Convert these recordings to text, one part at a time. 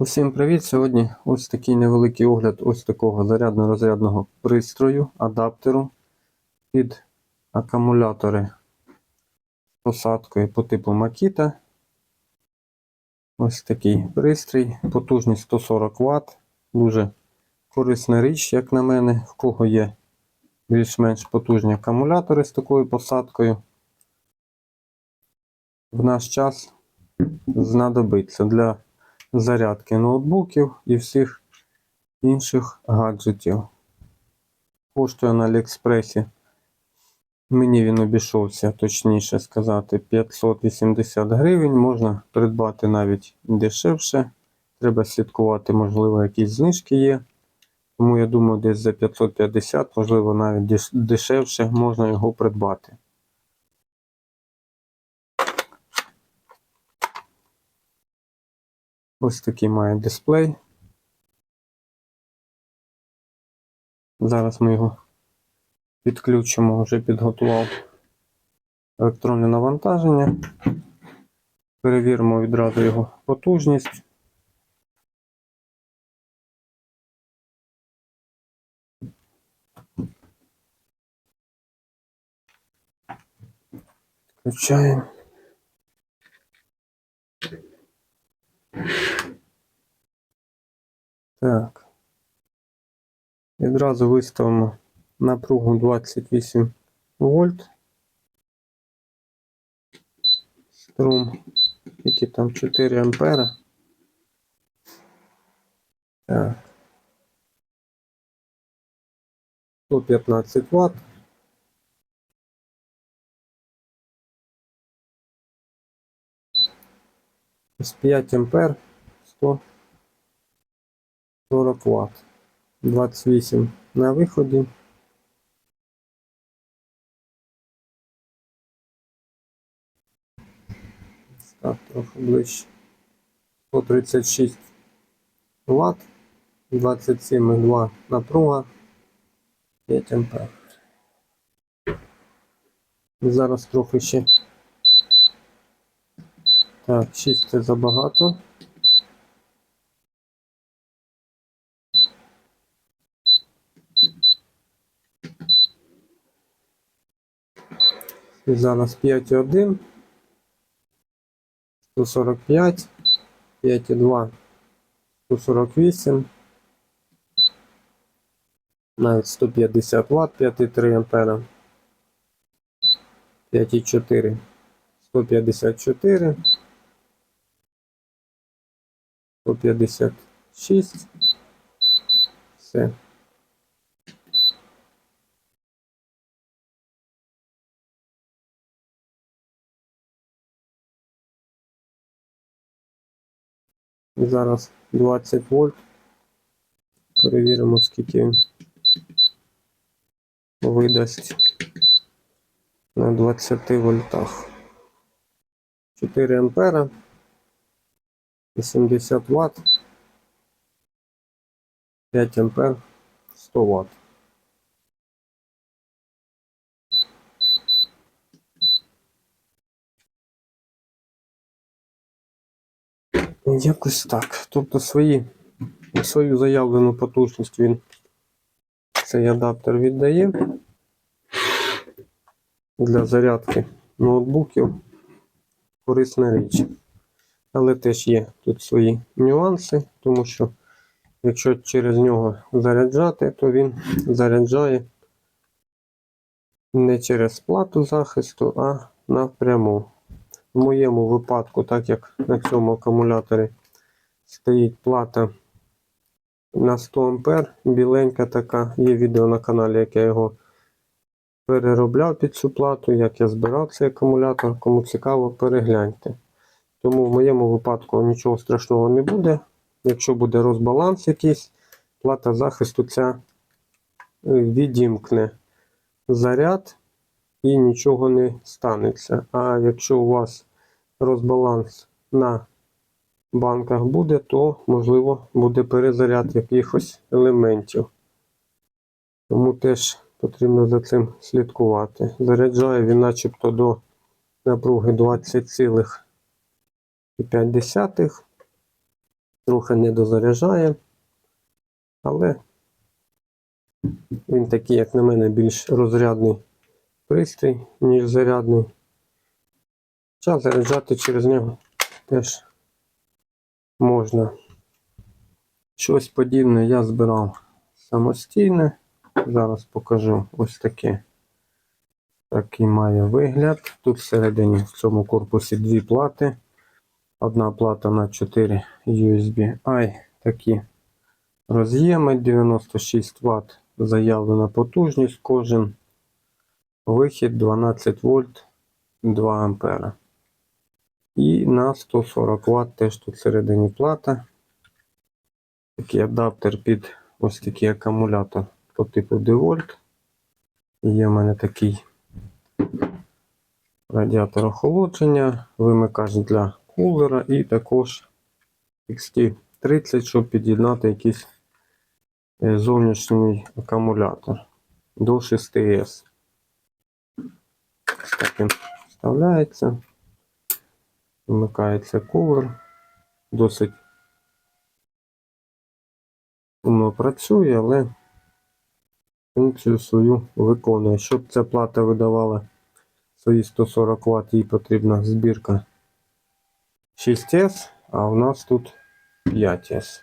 Усім привіт! Сьогодні ось такий невеликий огляд ось такого зарядно-розрядного пристрою, адаптеру під акумулятори з посадкою по типу Makita. Ось такий пристрій, потужність 140 Вт. Дуже корисна річ, як на мене, в кого є більш-менш потужні акумулятори з такою посадкою. В наш час знадобиться для зарядки ноутбуків і всіх інших гаджетів. Коштує на Аліекспресі. Мені він обійшовся, точніше сказати, 580 гривень. Можна придбати навіть дешевше. Треба слідкувати, можливо, якісь знижки є. Тому я думаю, десь за 550, можливо, навіть дешевше можна його придбати. Ось такий має дисплей. Зараз ми його підключимо, вже підготував електронне навантаження. Перевіримо відразу його потужність. Включаємо. Так. Відразу виставимо напругу 28 вольт. Струм, які там 4 ампера. Так. 115 Вт. З 5 ампер 100 40 Вт. 28 на виході. Так, трохи ближче. 136 Вт. 27,2 напруга. 5 ампер. Зараз трохи ще. Так, 6 це забагато. І зараз 5,1, 145, 5,2, 148, навіть 150 Вт, 5,3 ампера, 5,4, 154, 156, все. Зараз 20 вольт. Перевіримо, скільки він видасть на 20 вольтах. 4 ампера, 80 Вт, 5 ампер, 100 Вт. Якось так. Тобто свої, свою заявлену потужність він цей адаптер віддає для зарядки ноутбуків. Корисна річ. Але теж є тут свої нюанси, тому що якщо через нього заряджати, то він заряджає не через плату захисту, а напряму. В моєму випадку, так як на цьому акумуляторі стоїть плата на 100 А, біленька така, є відео на каналі, як я його переробляв під цю плату, як я збирав цей акумулятор. Кому цікаво, перегляньте. Тому в моєму випадку нічого страшного не буде. Якщо буде розбаланс якийсь, плата захисту ця е, відімкне заряд і нічого не станеться. А якщо у вас розбаланс на банках буде, то можливо буде перезаряд якихось елементів. Тому теж потрібно за цим слідкувати. Заряджає він начебто до напруги 20,5. трохи не дозаряджає, але він такий, як на мене, більш розрядний пристрій, ніж зарядний. Час заряджати через нього теж можна. Щось подібне я збирав самостійно. Зараз покажу ось таке. Такий має вигляд. Тут всередині в цьому корпусі дві плати. Одна плата на 4 USB-I. Такі роз'єми 96 Вт. Заявлена потужність. Кожен вихід 12 вольт 2 ампера. І на 140 Вт теж тут всередині плата. Такий адаптер під ось такий акумулятор по типу DeWalt. Є в мене такий радіатор охолодження, вимикач для кулера і також XT30, щоб під'єднати якийсь е, зовнішній акумулятор до 6S. Так він вставляється. Вмикається кулер. Досить умно працює, але функцію свою виконує. Щоб ця плата видавала свої 140 Вт, їй потрібна збірка 6С, а у нас тут 5С.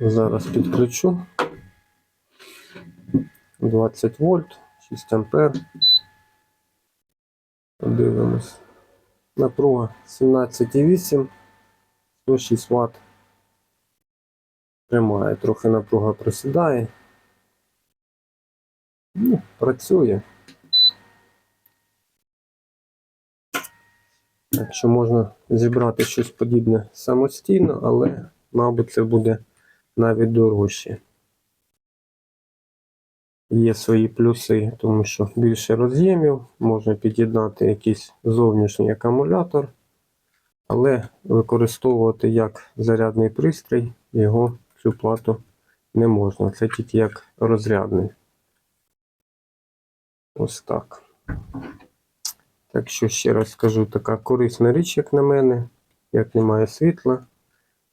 Зараз підключу 20 вольт, 6 ампер. Подивимось. Напруга 17,8, 106 Вт. Тримає, трохи напруга просідає. Ну, працює. Так що можна зібрати щось подібне самостійно, але, мабуть, це буде навіть дорожче. Є свої плюси, тому що більше роз'ємів, можна під'єднати якийсь зовнішній акумулятор, але використовувати як зарядний пристрій його цю плату не можна. Це тільки як розрядний. Ось так. Так що ще раз скажу, така корисна річ, як на мене, як немає світла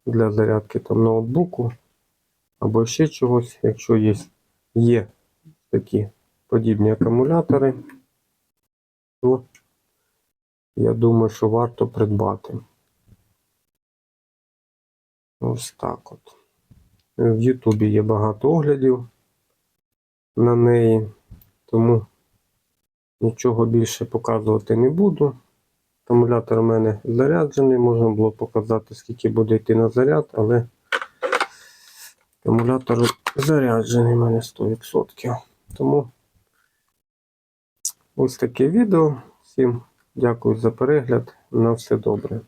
для зарядки там ноутбуку або ще чогось, якщо є, є такі подібні акумулятори, то я думаю, що варто придбати. Ось так от. В Ютубі є багато оглядів на неї, тому нічого більше показувати не буду. Акумулятор у мене заряджений, можна було показати, скільки буде йти на заряд, але акумулятор заряджений у мене 100%. Тому ось таке відео. Всім дякую за перегляд. На все добре.